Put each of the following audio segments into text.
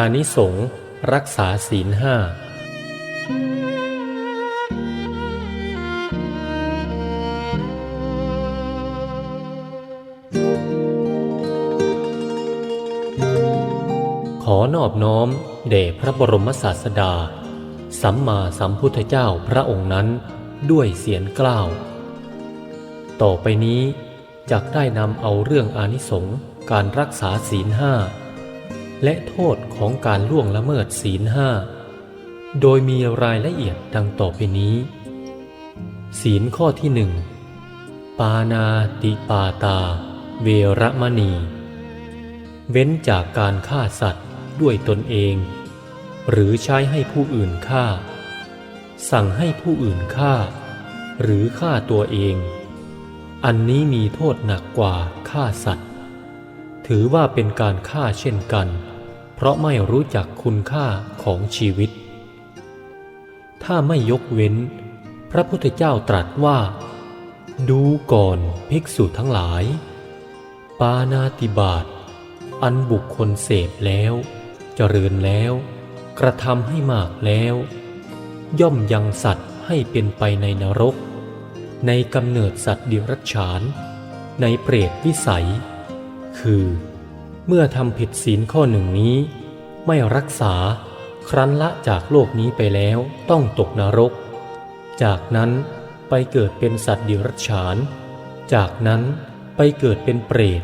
อานิสงส์รักษาศีลห้าขอนอบน้อมแด่พระบรมศาสดา สัมมาสัมพุทธเจ้าพระองค์นั้นด้วยเสียงกล้าว ต่อไปนี้จักได้นำเอาเรื่องอานิสงส์การรักษาศีลห้า และโทษของการล่วงละเมิดศีลห้า โดยมีรายละเอียดดังต่อไปนี้ ศีลข้อที่หนึ่งปานาติปาตา เวระมณี เว้นจากการฆ่าสัตว์ด้วยตนเอง หรือใช้ให้ผู้อื่นฆ่า สั่งให้ผู้อื่นฆ่า หรือฆ่าตัวเอง อันนี้มีโทษหนักกว่าฆ่าสัตว์ ถือว่าเป็นการฆ่าเช่นกัน เพราะไม่รู้จักคุณค่าของชีวิต ถ้าไม่ยกเว้น พระพุทธเจ้าตรัสว่า ดูก่อนภิกษุทั้งหลาย ปานาติบาตอันบุคคลเสพแล้วเจริญแล้ว กระทำให้มากแล้ว ย่อมยังสัตว์ให้เป็นไปในนรก ในกำเนิดสัตว์เดรัจฉาน ในเปรตวิสัย คือ เมื่อทำผิดศีลข้อหนึ่งนี้ ไม่รักษา ครั้นละจากโลกนี้ไปแล้วต้องตกนรก จากนั้นไปเกิดเป็นสัตว์เดรัจฉาน จากนั้นไปเกิดเป็นเปรต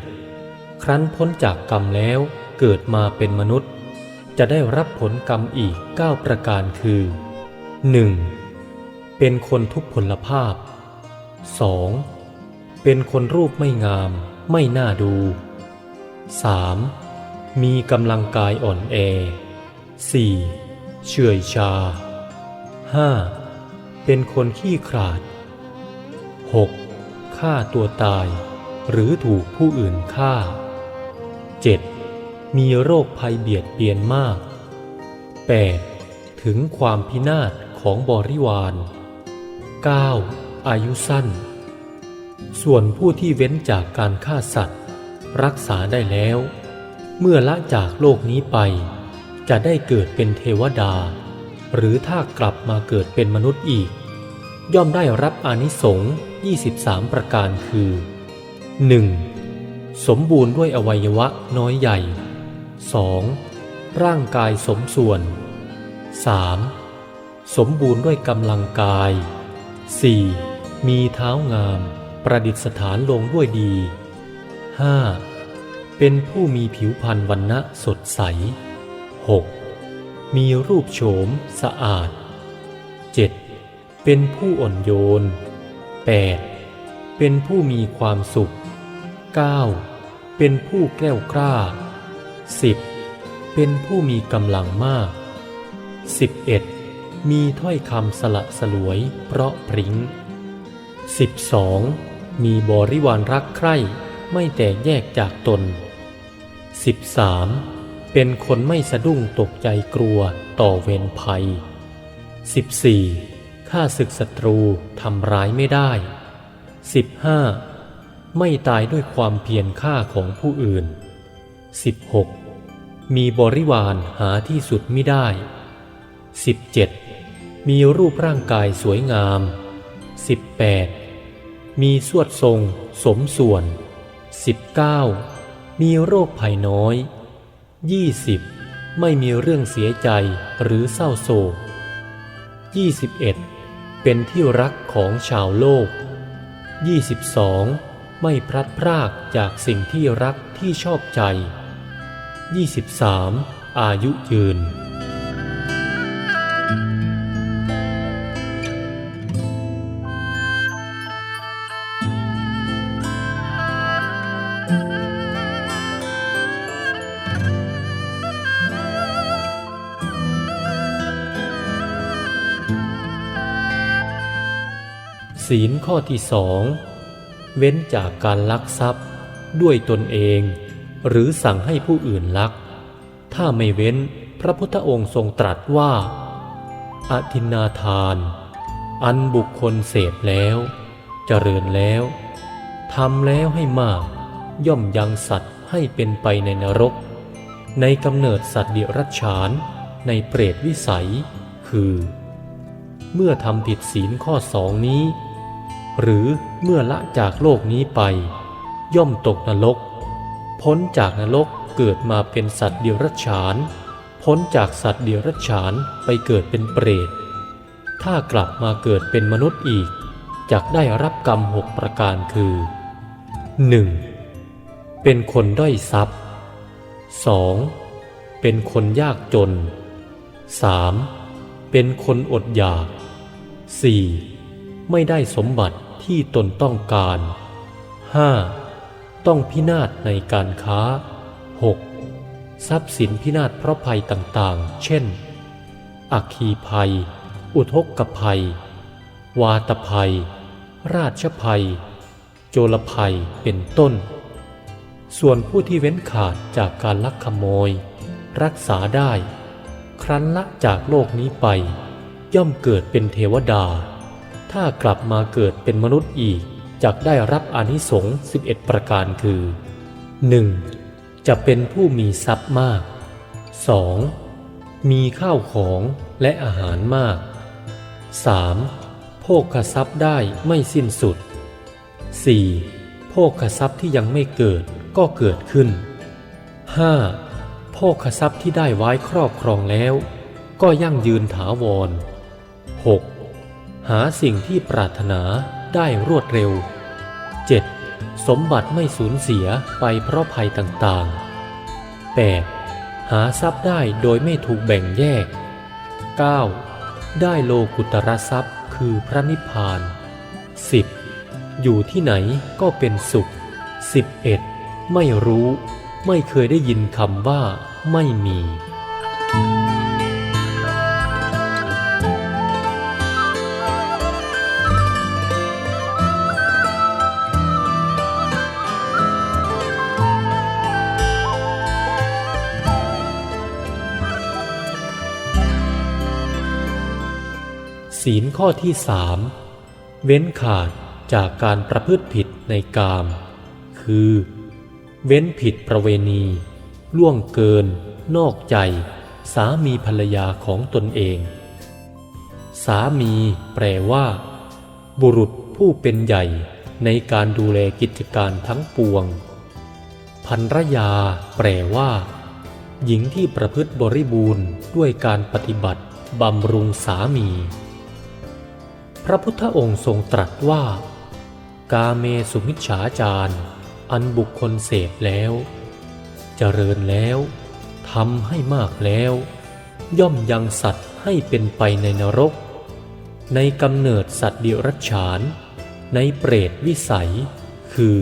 ครั้นพ้นจากกรรมแล้วเกิดมาเป็นมนุษย์ จะได้รับผลกรรมอีก 9 ประการคือ 1. เป็นคนทุพพลภาพ 2. เป็นคนรูปไม่งาม ไม่น่าดู 3. มีกำลังกายอ่อนแอ 4. เฉื่อยชา 5. เป็นคนขี้ขลาด 6. ฆ่าตัวตาย หรือถูกผู้อื่นฆ่า 7. มีโรคภัยเบียดเบียนมาก 8. ถึงความพินาศของบริวาร 9. อายุสั้น ส่วนผู้ที่เว้นจากการฆ่าสัตว์ รักษาได้แล้ว เมื่อละจากโลกนี้ไป จะได้เกิดเป็นเทวดา หรือถ้ากลับมาเกิดเป็นมนุษย์อีก ย่อมได้รับอานิสงส์23 ประการคือ 1. สมบูรณ์ด้วยอวัยวะน้อยใหญ่ 2. ร่างกายสมส่วน 3. สมบูรณ์ด้วยกำลังกาย 4. มีเท้างาม ประดิษฐานลงด้วยดี 5. เป็นผู้มีผิวพรรณวันณะสดใส 6. มีรูปโฉมสะอาด 7. เป็นผู้อ่อนโยน 8. เป็นผู้มีความสุข 9. เป็นผู้แกล้วกล้า 10. เป็นผู้มีกำลังมาก 11. มีถ้อยคำสละสลวยเพราะพริ้ง 12. มีบริวารรักใคร่ ไม่แตกแยกจากตน 13. เป็นคนไม่สะดุ้งตกใจกลัวต่อเวรภัย 14. ฆ่าศึกศัตรูทำร้ายไม่ได้ 15. ไม่ตายด้วยความเพียรฆ่าของผู้อื่น 16. มีบริวารหาที่สุดไม่ได้ 17. มีรูปร่างกายสวยงาม 18. มีสวดทรงสมส่วน 19. มีโรคภัยน้อย 20. ไม่มีเรื่องเสียใจหรือเศร้าโศก 21. เป็นที่รักของชาวโลก 22. ไม่พลัดพรากจากสิ่งที่รักที่ชอบใจ 23. อายุยืน ศีลข้อที่สองเว้นจากการลักทรัพย์ ด้วยตนเอง หรือสั่งให้ผู้อื่นลัก ถ้าไม่เว้นพระพุทธองค์ทรงตรัสว่า อธินาทาน อันบุคคลเสพแล้วเจริญแล้วทำแล้วให้มาก ย่อมยังสัตว์ให้เป็นไปในนรก ในกำเนิดสัตว์เดรัจฉาน ในเปรตวิสัย คือ เมื่อทำผิดศีลข้อสองนี้ หรือเมื่อละจากโลกนี้ไป ย่อมตกนรก พ้นจากนรกเกิดมาเป็นสัตว์เดรัจฉาน พ้นจากสัตว์เดรัจฉานไปเกิดเป็นเปรต ถ้ากลับมาเกิดเป็นมนุษย์อีกจะได้รับกรรมหกประการคือ 1. เป็นคนด้อยทรัพย์ 2. เป็นคนยากจน 3. เป็นคนอดอยาก 4. ไม่ได้สมบัติ ที่ตนต้องการ 5. ต้องพินาศในการค้า 6. ทรัพย์สินพินาศเพราะภัยต่างๆ เช่น อัคคีภัย อุทกภัย วาตภัย ราชภัย โจรภัยเป็นต้น ส่วนผู้ที่เว้นขาดจากการลักขโมย รักษาได้ ครั้นละจากโลกนี้ไป ย่อมเกิดเป็นเทวดา ถ้ากลับมาเกิดเป็นมนุษย์อีกจักได้รับอานิสงส์11 ประการคือ 1. จะเป็นผู้มีทรัพย์มาก 2. มีข้าวของและอาหารมาก 3. โภคทรัพย์ได้ไม่สิ้นสุด 4. โภคทรัพย์ที่ยังไม่เกิดก็เกิดขึ้น 5. โภคทรัพย์ที่ได้ไว้ครอบครองแล้ว ก็ยั่งยืนถาวร 6. หาสิ่งที่ปรารถนาได้รวดเร็ว 7. สมบัติไม่สูญเสียไปเพราะภัยต่างๆ 8. หาทรัพย์ได้โดยไม่ถูกแบ่งแยก 9. ได้โลกุตรทรัพย์คือพระนิพพาน 10. อยู่ที่ไหนก็เป็นสุข 11. ไม่รู้ ไม่เคยได้ยินคำว่าไม่มี ศีลข้อที่สามเว้นขาดจากการประพฤติผิดในกาม คือ เว้นผิดประเวณี ล่วงเกิน นอกใจ สามีภรรยาของตนเอง สามีแปลว่า บุรุษผู้เป็นใหญ่ในการดูแลกิจการทั้งปวงภรรยา แปลว่า หญิงที่ประพฤติบริบูรณ์ด้วยการปฏิบัติบำรุงสามี พระพุทธองค์ทรงตรัสว่า กาเมสุมิจฉาจารอันบุคคลเสพแล้วเจริญแล้วทำให้มากแล้ว ย่อมยังสัตว์ให้เป็นไปในนรก ในกำเนิดสัตว์เดรัจฉาน ในเปรตวิสัย คือ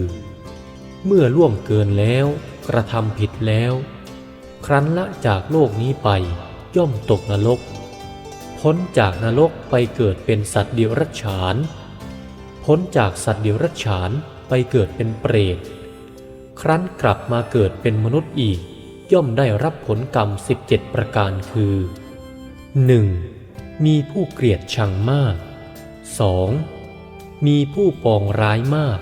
เมื่อล่วงเกินแล้วกระทำผิดแล้ว ครั้นละจากโลกนี้ไปย่อมตกนรก พ้นจากนรกไปเกิดเป็นสัตว์เดรัจฉาน พ้นจากสัตว์เดรัจฉานไปเกิดเป็นเปรต ครั้นกลับมาเกิดเป็นมนุษย์อีก ย่อมได้รับผลกรรม 17 ประการคือ 1. มีผู้เกลียดชังมาก 2. มีผู้ปองร้ายมาก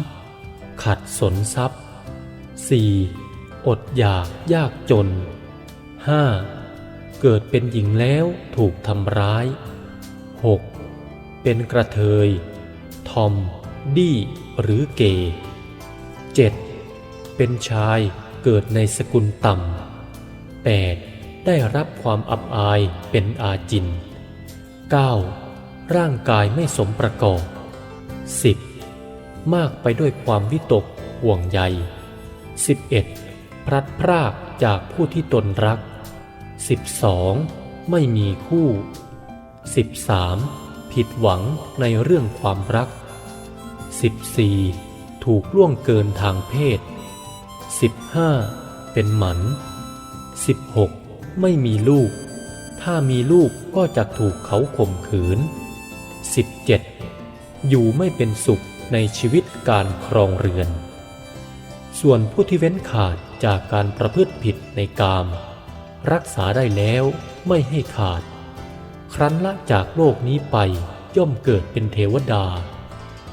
3. ขัดสนทรัพย์ 4. อดอยากยากจน 5. เกิดเป็นหญิงแล้วถูกทำร้าย 6. เป็นกระเทย ทอม ดี้หรือเกย์ 7. เป็นชายเกิดในสกุลต่ำ 8. ได้รับความอับอายเป็นอาจิน 9. ร่างกายไม่สมประกอบ 10. มากไปด้วยความวิตกห่วงใย 11. พลัดพรากจากผู้ที่ตนรัก 12. ไม่มีคู่ 13. ผิดหวังในเรื่องความรัก 14. ถูกล่วงเกินทางเพศ 15. เป็นหมัน 16. ไม่มีลูก ถ้ามีลูกก็จะถูกเขาข่มขืน 17. อยู่ไม่เป็นสุขในชีวิตการครองเรือน ส่วนผู้ที่เว้นขาดจากการประพฤติผิดในกาม รักษาได้แล้วไม่ให้ขาด ครั้นละจากโลกนี้ไปย่อมเกิดเป็นเทวดา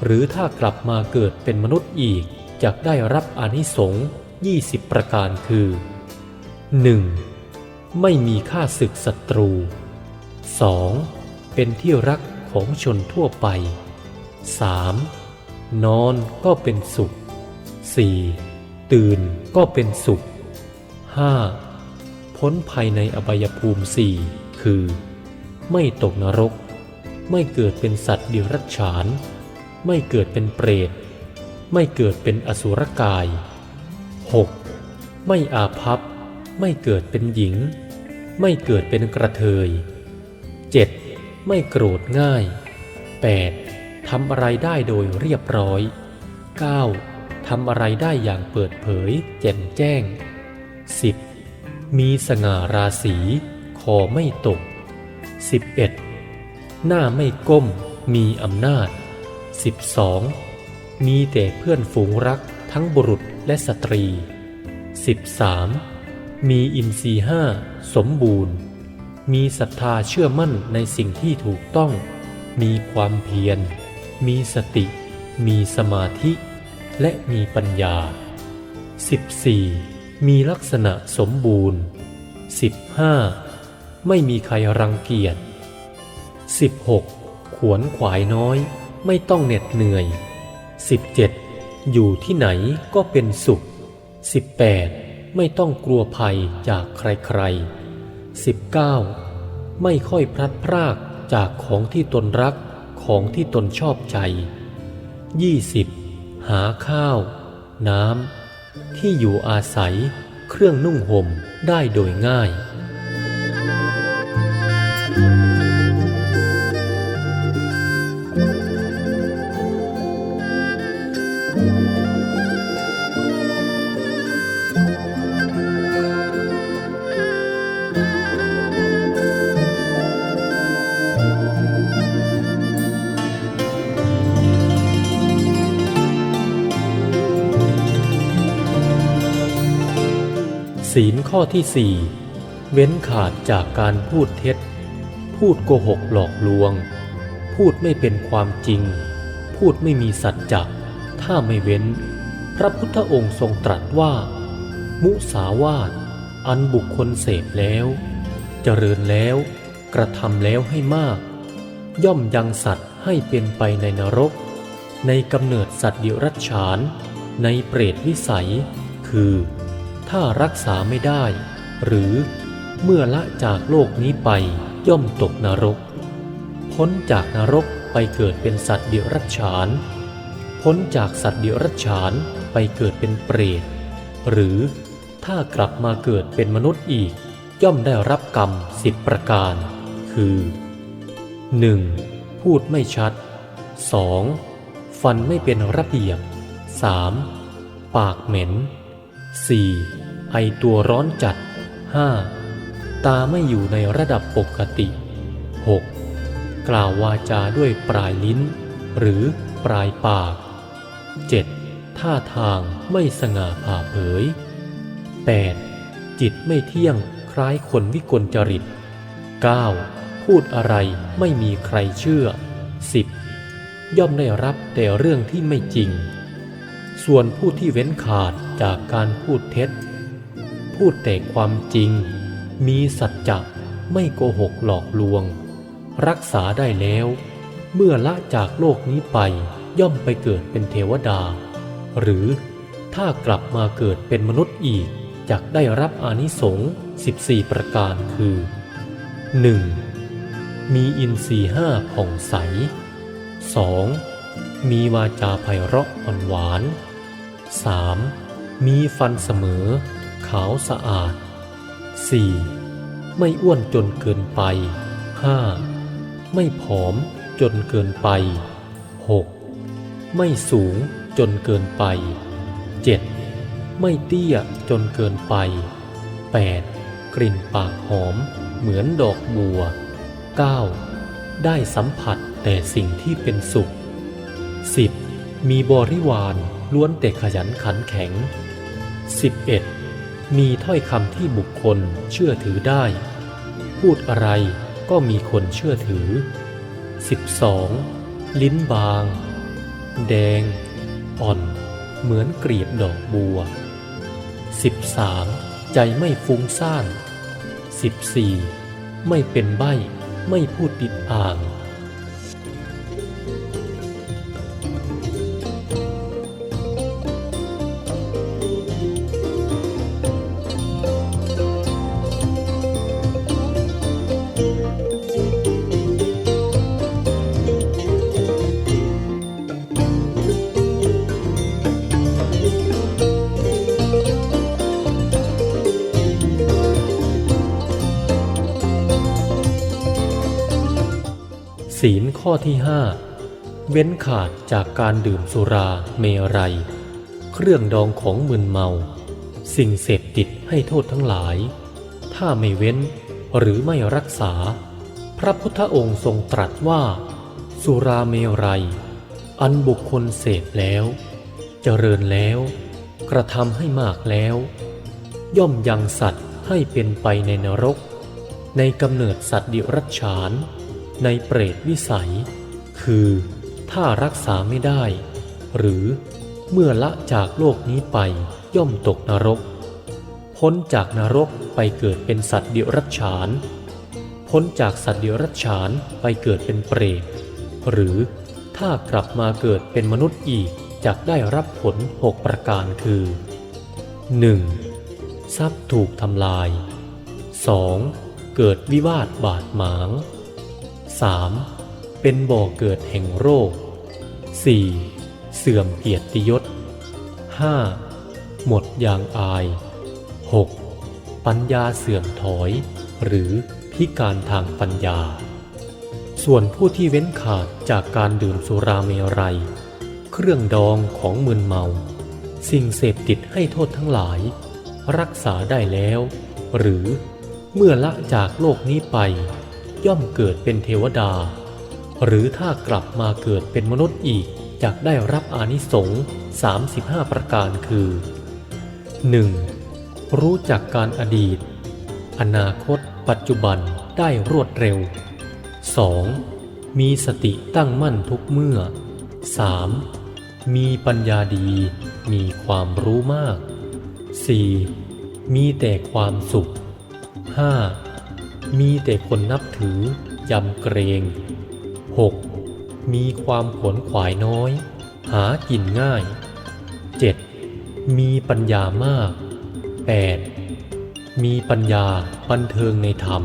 หรือถ้ากลับมาเกิดเป็นมนุษย์อีกจะได้รับอนิสงส์20 ประการคือ 1. ไม่มีค่าศึกศัตรู 2. เป็นที่รักของชนทั่วไป 3. นอนก็เป็นสุข 4. ตื่นก็เป็นสุข 5. พ้นภัยในอบายภูมิสี่คือ ไม่ตกนรก ไม่เกิดเป็นสัตว์เดรัจฉาน ไม่เกิดเป็นเปรต ไม่เกิดเป็นอสุรกาย 6. ไม่อาภัพ ไม่เกิดเป็นหญิง ไม่เกิดเป็นกระเทย 7. ไม่โกรธง่าย 8. ทำอะไรได้โดยเรียบร้อย 9. ทำอะไรได้อย่างเปิดเผย แจ่มแจ้ง 10. มีสง่าราศีคอไม่ตก 11. หน้าไม่ก้ม มีอำนาจ 12. มีแต่เพื่อนฝูงรักทั้งบุรุษและสตรี 13. มีอินทรีห้าสมบูรณ์ มีศรัทธาเชื่อมั่นในสิ่งที่ถูกต้อง มีความเพียร มีสติ มีสมาธิ และมีปัญญา 14. มีลักษณะสมบูรณ์ 15. ไม่มีใครรังเกียจ 16. ขวนขวายน้อยไม่ต้องเหน็ดเหนื่อย 17. อยู่ที่ไหนก็เป็นสุข 18. ไม่ต้องกลัวภัยจากใครๆ 19. ไม่ค่อยพลัดพรากจากของที่ตนรักของที่ตนชอบใจ 20. หาข้าว น้ำ ที่อยู่อาศัย เครื่องนุ่งห่มได้โดยง่าย ศีลข้อที่สี่เว้นขาดจากการพูดเท็จ พูดโกหกหลอกลวง พูดไม่เป็นความจริง พูดไม่มีสัจจะถ้าไม่เว้น พระพุทธองค์ทรงตรัสว่า มุสาวาท อันบุคคลเสพแล้ว เจริญแล้ว กระทำแล้วให้มาก ย่อมยังสัตว์ให้เป็นไปในนรก ในกำเนิดสัตว์เดรัจฉาน ในเปรตวิสัย คือ ถ้ารักษาไม่ได้ หรือเมื่อละจากโลกนี้ไปย่อมตกนรก พ้นจากนรกไปเกิดเป็นสัตว์เดรัจฉาน พ้นจากสัตว์เดรัจฉานไปเกิดเป็นเปรต หรือถ้ากลับมาเกิดเป็นมนุษย์อีก ย่อมได้รับกรรมสิบประการ คือ 1. พูดไม่ชัด 2. ฟันไม่เป็นระเบียบ 3. ปากเหม็น 4. ไอตัวร้อนจัด 5. ตาไม่อยู่ในระดับปกติ 6. กล่าววาจาด้วยปลายลิ้น หรือปลายปาก 7. ท่าทางไม่สง่าผ่าเผย 8. จิตไม่เที่ยงคล้ายคนวิกลจริต 9. พูดอะไรไม่มีใครเชื่อ 10. ย่อมได้รับแต่เรื่องที่ไม่จริง ส่วนผู้ที่เว้นขาดจากการพูดเท็จ พูดแต่ความจริง มีสัจจะไม่โกหกหลอกลวง รักษาได้แล้ว เมื่อละจากโลกนี้ไปย่อมไปเกิดเป็นเทวดา หรือถ้ากลับมาเกิดเป็นมนุษย์อีกจะกได้รับอานิสงส์14 ประการคือ 1. มีอินทรีห้าผ่องใส 2. มีวาจาไพเราะอ่อนหวาน 3. มีฟันเสมอ ขาวสะอาด 4. ไม่อ้วนจนเกินไป 5. ไม่ผอมจนเกินไป 6. ไม่สูงจนเกินไป 7. ไม่เตี้ยจนเกินไป 8. กลิ่นปากหอมเหมือนดอกบัว 9. ได้สัมผัสแต่สิ่งที่เป็นสุข 10. มีบริวารล้วนแต่ขยันขันแข็ง 11. มีถ้อยคำที่บุคคลเชื่อถือได้ พูดอะไรก็มีคนเชื่อถือ 12. ลิ้นบาง แดง อ่อน เหมือนกรีบดอกบัว 13. ใจไม่ฟุ้งซ่าน 14. ไม่เป็นใบ้ ไม่พูดติดอ่าง อที่ห้าเว้นขาดจากการดื่มสุราเมรัย เครื่องดองของมึนเมา สิ่งเสพติดให้โทษทั้งหลาย ถ้าไม่เว้นหรือไม่รักษา พระพุทธองค์ทรงตรัสว่า สุราเมรัย อันบุคคลเสพแล้ว เจริญแล้ว กระทำให้มากแล้ว ย่อมยังสัตว์ให้เป็นไปในนรก ในกำเนิดสัตว์ดิรัจฉาน ในเปรตวิสัย คือถ้ารักษาไม่ได้ หรือเมื่อละจากโลกนี้ไปย่อมตกนรก พ้นจากนรกไปเกิดเป็นสัตว์เดรัจฉาน พ้นจากสัตว์เดรัจฉานไปเกิดเป็นเปรต หรือถ้ากลับมาเกิดเป็นมนุษย์อีกจะได้รับผลหกประการคือ 1. ทรัพย์ถูกทำลาย 2. เกิดวิวาทบาดหมาง 3. เป็นบ่อเกิดแห่งโรค 4. เสื่อมเกียรติยศ 5. หมดยางอาย 6. ปัญญาเสื่อมถอย หรือพิการทางปัญญา ส่วนผู้ที่เว้นขาดจากการดื่มสุราเมรัย เครื่องดองของมึนเมา สิ่งเสพติดให้โทษทั้งหลาย รักษาได้แล้ว หรือเมื่อละจากโลกนี้ไป ย่อมเกิดเป็นเทวดา หรือถ้ากลับมาเกิดเป็นมนุษย์อีกจะได้รับอานิสงส์35 ประการคือ 1. รู้จักการอดีต อนาคต ปัจจุบันได้รวดเร็ว 2. มีสติตั้งมั่นทุกเมื่อ 3. มีปัญญาดี มีความรู้มาก 4. มีแต่ความสุข 5. มีแต่คนนับถือยำเกรง 6. มีความขวนขวายน้อย หากินง่าย 7. มีปัญญามาก 8. มีปัญญาบันเทิงในธรรม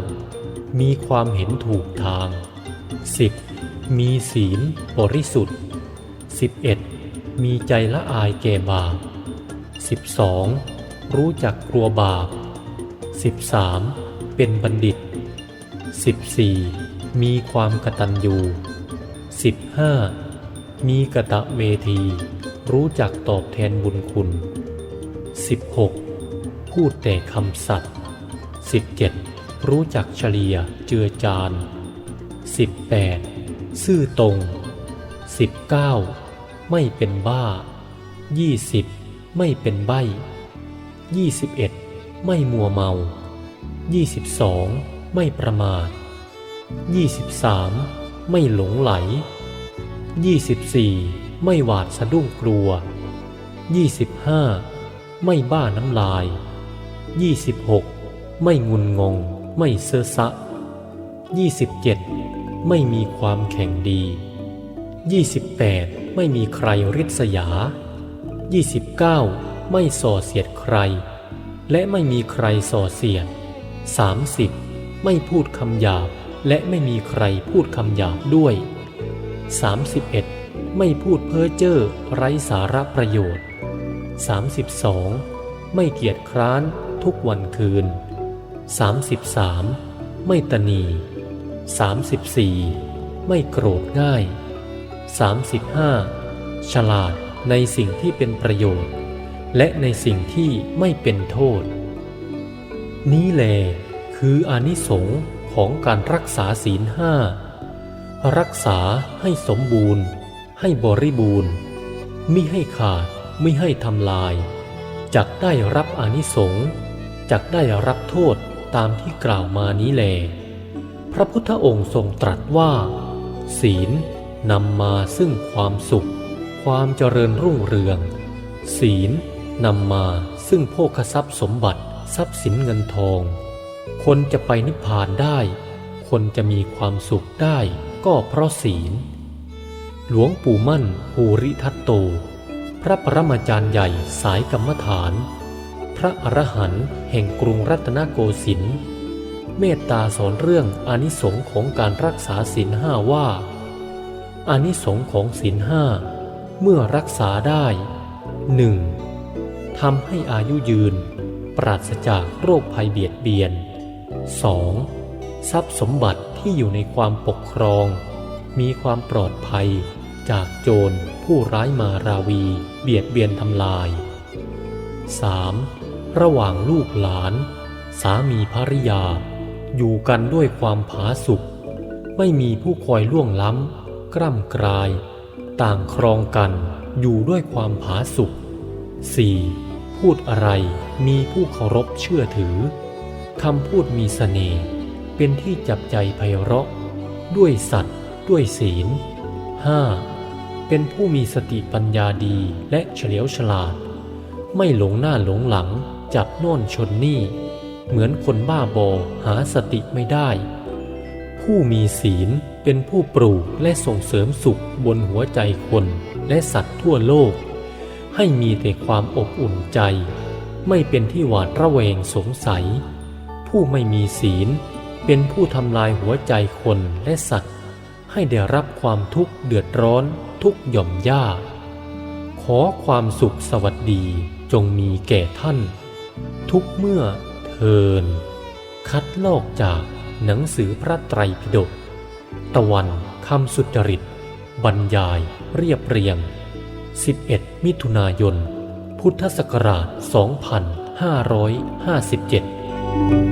9. มีความเห็นถูกทาง 10. มีศีลบริสุทธิ์ 11. มีใจละอายแก่บาป 12. รู้จักกลัวบาป 13. เป็นบัณฑิต 14. มีความกตัญญู 15. มีกะตะเวที รู้จักตอบแทนบุญคุณ 16. พูดแต่คำสัตย์ 17. รู้จักเฉลียเจือจาน 18. ซื่อตรง 19. ไม่เป็นบ้า 20. ไม่เป็นใบ้ 21. ไม่มัวเมา 22. ไม่ประมาท 23. ไม่หลงไหล 24. ไม่หวาดสะดุ้งกลัว 25. ไม่บ้าน้ำลาย 26. ไม่งุนงง ไม่เซอะซะ 27. ไม่มีความแข่งดี 28. ไม่มีใครริษยา 29. ไม่ส่อเสียดใคร และไม่มีใครส่อเสียด 30. ไม่พูดคำหยาบ และไม่มีใครพูดคำหยาบด้วย 31. ไม่พูดเพ้อเจ้อไร้สาระประโยชน์ 32. ไม่เกียจคร้านทุกวันคืน 33. ไม่ตนี 34. ไม่โกรธง่าย 35. ฉลาดในสิ่งที่เป็นประโยชน์ และในสิ่งที่ไม่เป็นโทษ นี้แลคืออนิสงส์ของการรักษาศีลห้ารักษาให้สมบูรณ์ ให้บริบูรณ์มิให้ขาดไม่ให้ทำลายจักได้รับอนิสงส์จักได้รับโทษตามที่กล่าวมานี้แล พระพุทธองค์ทรงตรัสว่า ศีลนำมาซึ่งความสุข ความเจริญรุ่งเรือง ศีล นำมาซึ่งโภคทรัพย์สมบัติทรัพย์สินเงินทอง คนจะไปนิพพานได้ คนจะมีความสุขได้ก็เพราะศีล หลวงปู่มั่นภูริทัตโต พระปรมาจารย์ใหญ่สายกรรมฐาน พระอรหันต์แห่งกรุงรัตนโกสินทร์เมตตาสอนเรื่องอนิสงค์ของการรักษาศีลห้าว่าอานิสงค์ของศีลห้าเมื่อรักษาได้หนึ่ง ทำให้อายุยืน ปราศจากโรคภัยเบียดเบียน 2. ทรัพย์สมบัติที่อยู่ในความปกครอง มีความปลอดภัย จากโจรผู้ร้ายมาราวีเบียดเบียนทำลาย 3. ระหว่างลูกหลาน สามีภริยา อยู่กันด้วยความผาสุกไม่มีผู้คอยล่วงล้ำกร่ำกราย ต่างครองกันอยู่ด้วยความผาสุก 4. พูดอะไรมีผู้เคารพเชื่อถือคำพูดมีสเสน่ห์เป็นที่จับใจไพเราะ ด้วยสัตว์ ด้วยศีล 5. เป็นผู้มีสติปัญญาดีและเฉลียวฉลาด ไม่หลงหน้าหลงหลังจับโน่นชนนี่ เหมือนคนบ้าบอหาสติไม่ได้ ผู้มีศีลเป็นผู้ปลูกและส่งเสริมสุขบนหัวใจคนและสัตว์ทั่วโลก ให้มีแต่ความอบอุ่นใจ ไม่เป็นที่หวาดระแวงสงสัย ผู้ไม่มีศีลเป็นผู้ทำลายหัวใจคนและสัตว์ ให้ได้รับความทุกข์เดือดร้อนทุกหย่อมย่า ขอความสุขสวัสดีจงมีแก่ท่าน ทุกเมื่อเทิน คัดลอกจากหนังสือพระไตรปิฎกตะวันคำสุจริต บรรยายเรียบเรียง 11 มิถุนายน พุทธศักราช 2557